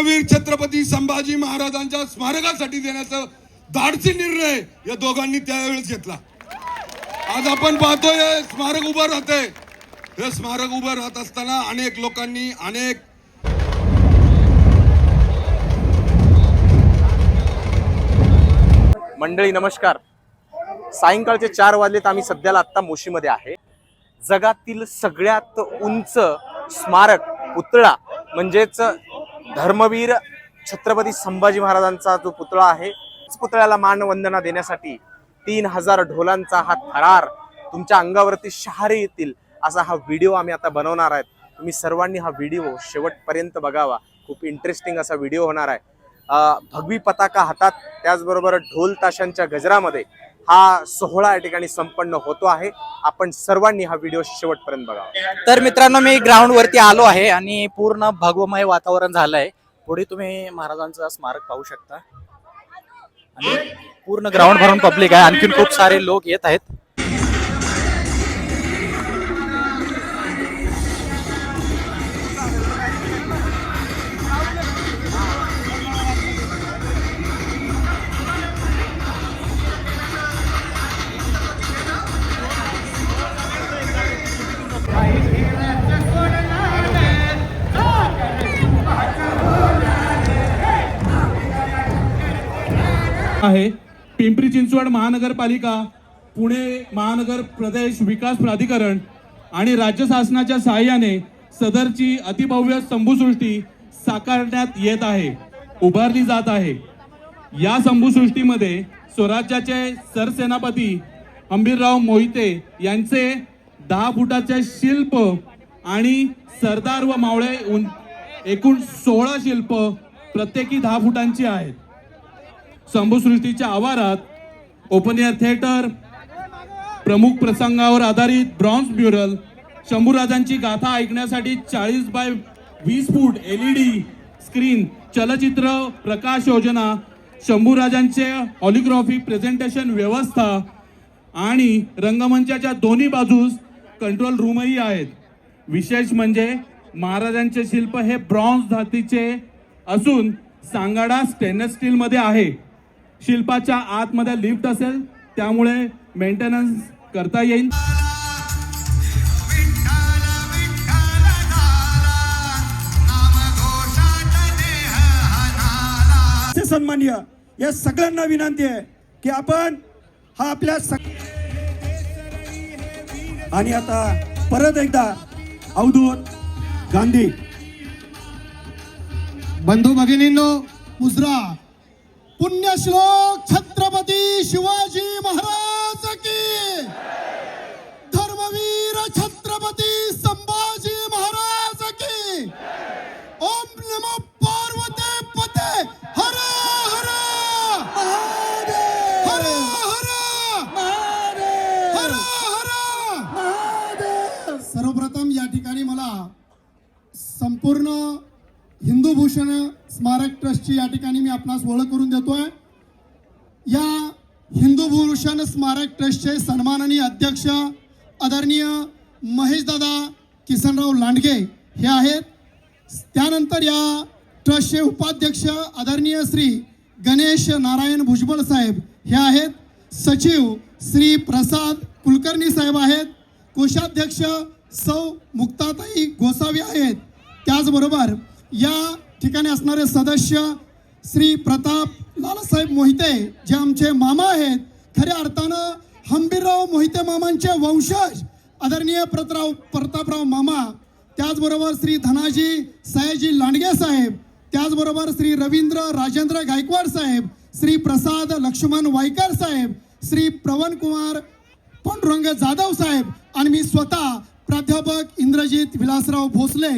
धर्मवीर छत्रपती संभाजी महाराजांच्या स्मारकासाठी देण्याचा धाडसी निर्णय या दोघांनी त्यावेळेस घेतला. आज आपण पाहतोय स्मारक उभं राहते हे स्मारक उभं राहत असताना अनेक लोकांनी अनेक मंडळी नमस्कार. सायंकाळचे चार वाजलेत आम्ही सध्याला आत्ता मोशीमध्ये आहे. जगातील सगळ्यात उंच स्मारक पुतळा म्हणजेच धर्मवीर छत्रपती संभाजी महाराजांचा जो पुतळा आहे पुतळ्याला मानवंदना देण्यासाठी तीन हजार ढोलांचा हा थरार तुमच्या अंगावरती शहारे येतील असा हा व्हिडिओ आम्ही आता बनवणार आहेत. तुम्ही सर्वांनी हा व्हिडिओ शेवटपर्यंत बघावा. खूप इंटरेस्टिंग असा व्हिडिओ होणार आहे. भगवी पताका हातात त्याचबरोबर ढोल ताशांच्या गजरामध्ये हा सोहळा या ठिकाणी संपन्न होतो आहे. आपण सर्वांनी हा व्हिडिओ शेवटपर्यंत बघावा. तर मित्रांनो मी ग्राउंड वरती आलो आहे आणि पूर्ण भगवमय वातावरण झालंय. पुढे तुम्ही महाराजांचं स्मारक पाहू शकता. आणि पूर्ण ग्राउंड भरून पब्लिक आहे. आणखीन खूप सारे लोक येत आहेत. आहे. पिंपरी चिंचवड महानगरपालिका पुणे महानगर प्रदेश विकास प्राधिकरण आणि राज्य शासनाच्या सहाय्याने सदरची अतिभव्य स्तंभसृष्टी साकारण्यात येत आहे उभारली जात आहे. या स्तंभसृष्टीमध्ये स्वराज्याचे सरसेनापती अंबीरराव मोहिते यांचे दहा फुटाचे शिल्प आणि सरदार व मावळे उं एकूण सोळा शिल्प प्रत्येकी दहा फुटांची आहेत. संभूसृष्टीच्या आवारात ओपन एअर थिएटर प्रमुख प्रसंगावर आधारित ब्रॉन्झ म्युरल शंभूराजांची गाथा ऐकण्यासाठी चाळीस बाय वीस फूट एलईडी स्क्रीन चलचित्र प्रकाश योजना शंभूराजांचे ऑलिग्राफी प्रेझेंटेशन व्यवस्था आणि रंगमंचाच्या दोन्ही बाजूस कंट्रोल रूमही आहेत. विशेष म्हणजे महाराजांचे शिल्प हे ब्रॉन्झ धातीचे असून सांगाडा स्टेनलेस स्टीलमध्ये आहे. शिल्पाच्या आतमध्ये लिफ्ट असेल त्यामुळे मेंटेनन्स करता येईल. असे सन्मान्य या सगळ्यांना विनंती आहे की आपण हा आपल्या सग- आणि आता परत एकदा अवधूत गांधी. बंधू भगिनींनो मुजरा पुण्यश्लोक छत्रपती शिवाजी महाराज की. धर्मवीर छत्रपती संभाजी महाराज की. ओम नमो पार्वते पते. हर हर. हर हर. हर हर. सर्वप्रथम या ठिकाणी मला संपूर्ण हिंदू भूषण स्मारक ट्रस्टची या ठिकाणी मी आपणास ओळख करून देतोय. या हिंदू भूषण स्मारक ट्रस्टचे सन्माननीय अध्यक्ष आदरणीय महेशदादा किसनराव लांडगे हे आहेत. त्यानंतर या ट्रस्टचे उपाध्यक्ष आदरणीय श्री गणेश नारायण भुजबळ साहेब हे आहेत. सचिव श्री प्रसाद कुलकर्णी साहेब आहेत. कोषाध्यक्ष सौ मुक्ताताई गोसावी आहेत. त्याचबरोबर या ठिकाणी असणारे सदस्य श्री प्रताप लालासाहेब मोहिते जे आमचे मामा आहेत खऱ्या अर्थानं हंबीरराव मोहिते मामांचे वंशज आदरणीय प्रतराव प्रतापराव मामा त्याचबरोबर श्री धनाजी सयाजी लांडगे साहेब त्याचबरोबर श्री रवींद्र राजेंद्र गायकवाड साहेब श्री प्रसाद लक्ष्मण वायकर साहेब श्री प्रवन कुमार पांडुरंग जाधव साहेब आणि मी स्वतः प्राध्यापक इंद्रजित विलासराव भोसले.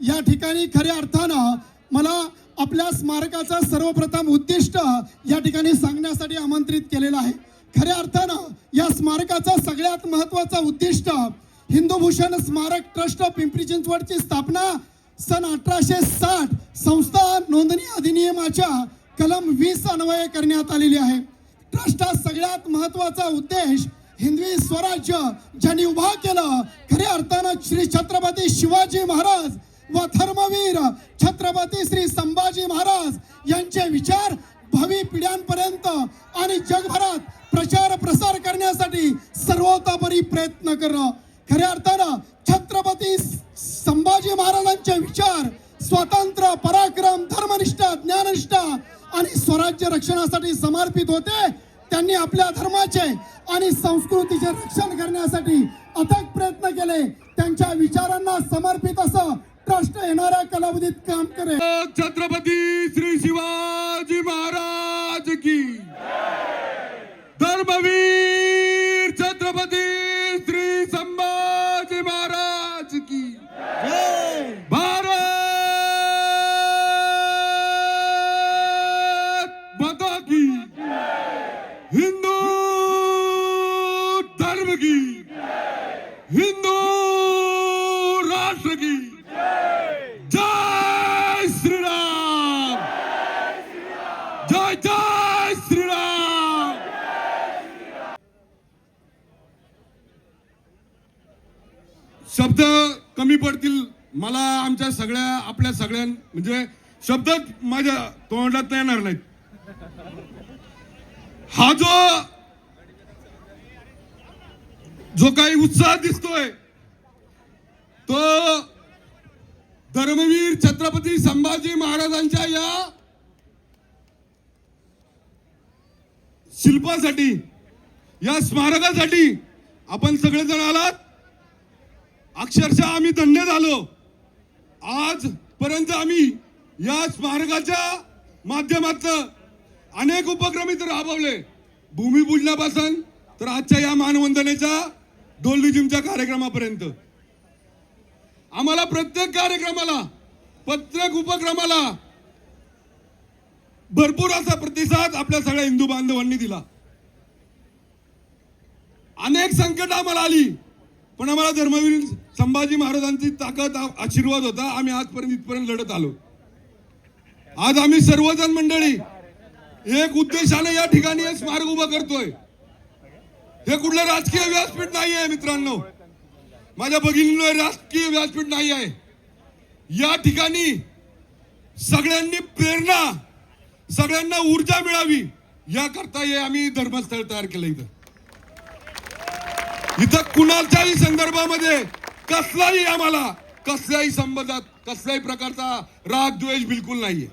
या ठिकाणी खऱ्या अर्थानं मला आपल्या स्मारकाचा सर्वप्रथम उद्दिष्ट या ठिकाणी सांगण्यासाठी आमंत्रित केलेलं आहे. खऱ्या अर्थानं या स्मारकाचा सगळ्यात महत्त्वाचा उद्दिष्ट हिंदू भूषण स्मारक ट्रस्ट ऑफ पिंपरी चिंचवडची स्थापना सन अठराशे साठ संस्था नोंदणी अधिनियमाच्या कलम वीस अन्वये करण्यात आलेली आहे. ट्रस्टचा सगळ्यात महत्त्वाचा उद्देश हिंदवी स्वराज्य ज्यांनी उभा केलं खऱ्या अर्थानं श्री छत्रपती शिवाजी महाराज व धर्मवीर छत्रपती श्री संभाजी महाराज यांचे विचार भावी पिढ्यांपर्यंत आणि जगभरात प्रचार प्रसार करण्यासाठी सर्वतोपरी प्रयत्न करणं खऱ्या अर्थानं छत्रपती संभाजी महाराजांचे विचार स्वातंत्र्य पराक्रम धर्मनिष्ठा ज्ञाननिष्ठा आणि स्वराज्य रक्षणासाठी समर्पित होते. त्यांनी आपल्या धर्माचे आणि संस्कृतीचे रक्षण करण्यासाठी अथक प्रयत्न केले. त्यांच्या विचारांना समर्पित असं कष्ट येणाऱ्या कालावधीत काम करेल. छत्रपती श्री शिवाजी महाराज की धर्मवीर छत्रपती श्री संभाजी महाराज की भारत माता की हिंदू धर्म की हिंदू राष्ट्र की जय श्री राम जय जय श्री राम शब्द कमी पडतील. मला आमच्या सगळ्या आपल्या सगळ्यां म्हणजे शब्द माझ्या तोंडात येणार नाहीत. हा जो जो काही उत्साह दिसतोय तो धर्मवीर छत्रपती संभाजी महाराजांच्या या शिल्पासाठी या स्मारकासाठी आपण सगळेजण आलात. अक्षरशः आम्ही धन्य झालो. आजपर्यंत आम्ही या स्मारकाच्या माध्यमातलं अनेक उपक्रम इथं राबवले. भूमिपूजनापासून तर आजच्या या मानवंदनेच्या डोलडिजिमच्या कार्यक्रमापर्यंत. आम्हाला प्रत्येक कार्यक्रमाला प्रत्येक उपक्रमाला भरपूर असा प्रतिसाद आपल्या सगळ्या हिंदू बांधवांनी दिला. अनेक संकट आम्हाला आली. पण आम्हाला धर्मवीर संभाजी महाराजांची ताकद आशीर्वाद होता. आम्ही आजपर्यंत इथपर्यंत लढत आलो. आज आम्ही सर्वजण मंडळी एक उद्देशाने या ठिकाणी हे स्मारक उभं करतोय. हे कुठलं राजकीय व्यासपीठ नाही आहे मित्रांनो. माझ्या भगिनींवर राजकीय व्यासपीठ नाही आहे या ठिकाणी सगळ्यांनी प्रेरणा सगळ्यांना ऊर्जा मिळावी याकरता हे आम्ही धर्मस्थळ तयार केलं इथं. इथं कुणाच्याही संदर्भामध्ये कसलाही आम्हाला कसल्याही संबंधात कसल्याही प्रकारचा राग द्वेष बिलकुल नाहीये.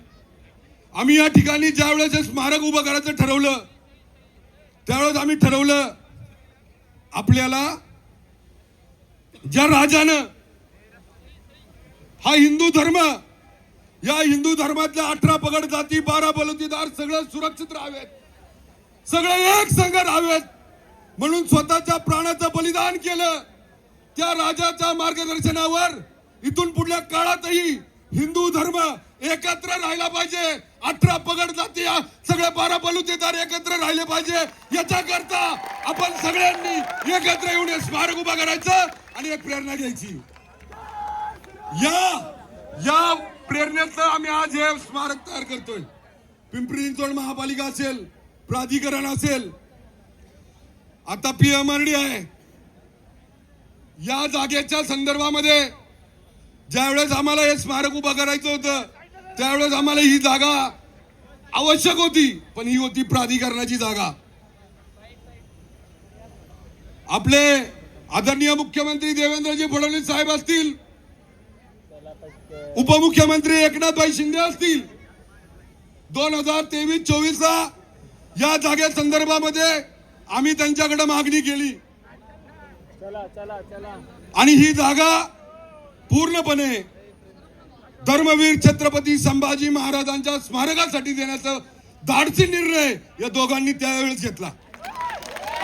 आम्ही या ठिकाणी ज्या वेळेस हे स्मारक उभं करायचं ठरवलं त्यावेळेस आम्ही ठरवलं आपल्याला ज्या राजानं हा हिंदू धर्म या हिंदू धर्मातल्या अठरा पगड जाती बारा बलुतीदार सगळं सुरक्षित राहावेत. सगळे एक संघ राहावेत. म्हणून स्वतःच्या प्राणाचं बलिदान केलं. त्या राजाच्या मार्गदर्शनावर इथून पुढल्या काळातही हिंदू धर्म एकत्र राहिला पाहिजे. अठरा पगड जाती सगळे बारा बलुतेदार एकत्र राहिले पाहिजे. याच्याकरता आपण सगळ्यांनी एकत्र येऊन हे स्मारक उभा करायचं आणि एक प्रेरणा घ्यायची. या या प्रेरणेचं आम्ही आज हे स्मारक तयार करतोय. पिंपरी चिंचवड महापालिका असेल प्राधिकरण असेल आता पीएमआरडी आहे. या जागेच्या संदर्भामध्ये ज्यावेळेस आम्हाला हे स्मारक उभं करायचं होतं त्यावेळेस आम्हाला ही जागा आवश्यक होती पण ही होती प्राधिकरणाची जागा. आपले आदरणीय मुख्यमंत्री देवेंद्रजी फडणवीस साहेब असतील उपमुख्यमंत्री एकनाथभाई शिंदे असतील दोन हजार तेवीस चोवीस ला या जागे संदर्भामध्ये आम्ही त्यांच्याकडे मागणी केली. आणि ही जागा पूर्णपणे धर्मवीर छत्रपती संभाजी महाराजांच्या स्मारकासाठी देण्याचा धाडसी निर्णय या दोघांनी त्यावेळेस घेतला.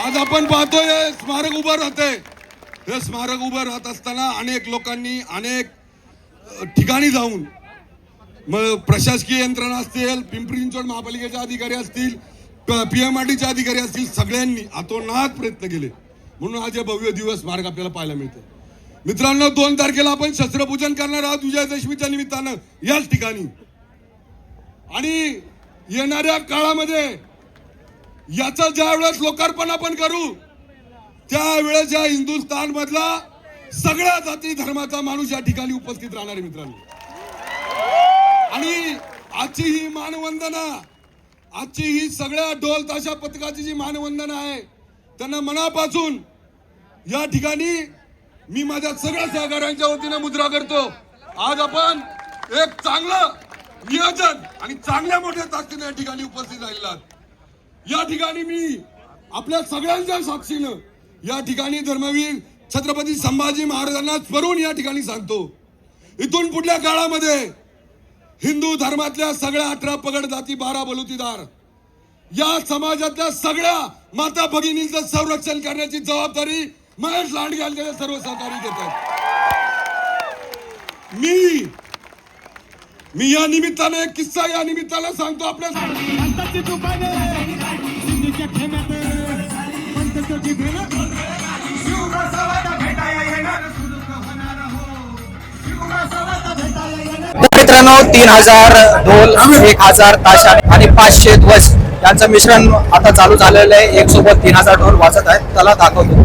आज आपण पाहतोय स्मारक उभं राहते हे स्मारक उभं राहत असताना अनेक लोकांनी अनेक ठिकाणी जाऊन मग प्रशासकीय यंत्रणा असतील पिंपरी चिंचवड महापालिकेचे अधिकारी असतील पीएमआरडीचे अधिकारी असतील सगळ्यांनी अतोनात प्रयत्न केले. म्हणून आज हे भव्य दिवस स्मारक आपल्याला पाहायला मिळतं मित्रांनो दोन तारखेला आपण शस्त्रपूजन करणार आहोत विजयादशमीच्या निमित्तानं याच ठिकाणी. आणि येणाऱ्या काळामध्ये याचा ज्या वेळेस लोकार्पण आपण करू त्यावेळेस या हिंदुस्थान मधला सगळ्या जाती धर्माचा माणूस या ठिकाणी उपस्थित राहणार आहे मित्रांनो. आणि ही मानवंदना आजची ही सगळ्या ढोल ताशा पथकाची जी मानवंदना आहे त्यांना मनापासून या ठिकाणी मी माझ्या सगळ्या सहकाऱ्यांच्या वतीनं मुद्रा करतो. आज आपण एक चांगलं नियोजन आणि चांगल्या मोठ्या ताकदीने या ठिकाणी उपस्थित राहिला या ठिकाणी मी आपल्या सगळ्यांच्या साक्षीनं या ठिकाणी धर्मवीर छत्रपती संभाजी महाराजांना स्मरून या ठिकाणी सांगतो. इथून पुढल्या काळामध्ये हिंदू धर्मातल्या सगळ्या अठरा पगड जाती बारा बलुतीदार. या समाजातल्या सगळ्या माता भगिनींचं संरक्षण करण्याची जबाबदारी महेश लांडगे सर्व सहकारी घेतात मी मी या निमित्ताने एक किस्सा या निमित्तानं सांगतो आपल्या तर हो मित्रांनो तीन हजार ढोल एक हजार ताशा आणि पाचशे ध्वज यांचं मिश्रण आता चालू झालेलं आहे. एक सोबत तीन हजार ढोल वाजत आहेत. त्याला दाखवतो.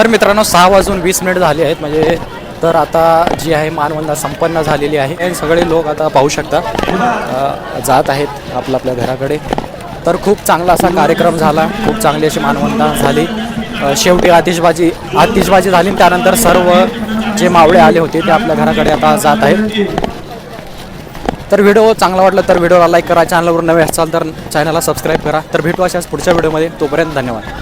तर मित्रांनो सहा वाजून वीस मिनिट झाले आहेत. म्हणजे तर आता जी आहे मानवंदना संपन्न झालेली आहे. आणि सगळे लोक आता पाहू शकता जात आहेत आपल्या आपल्या घराकडे. तर खूप चांगला असा कार्यक्रम झाला. खूप चांगली अशी मानवंदा झाली. शेवटी आतिषबाजी आतिषबाजी झाली. आणि त्यानंतर सर्व जे मावळे आले होते ते आपल्या घराकडे आता जात आहेत. तर व्हिडिओ चांगला वाटला तर व्हिडिओला लाईक करा. चॅनलवर नवे असाल तर चॅनलला सबस्क्राईब करा. तर भेटू अशाच पुढच्या व्हिडिओमध्ये तोपर्यंत धन्यवाद.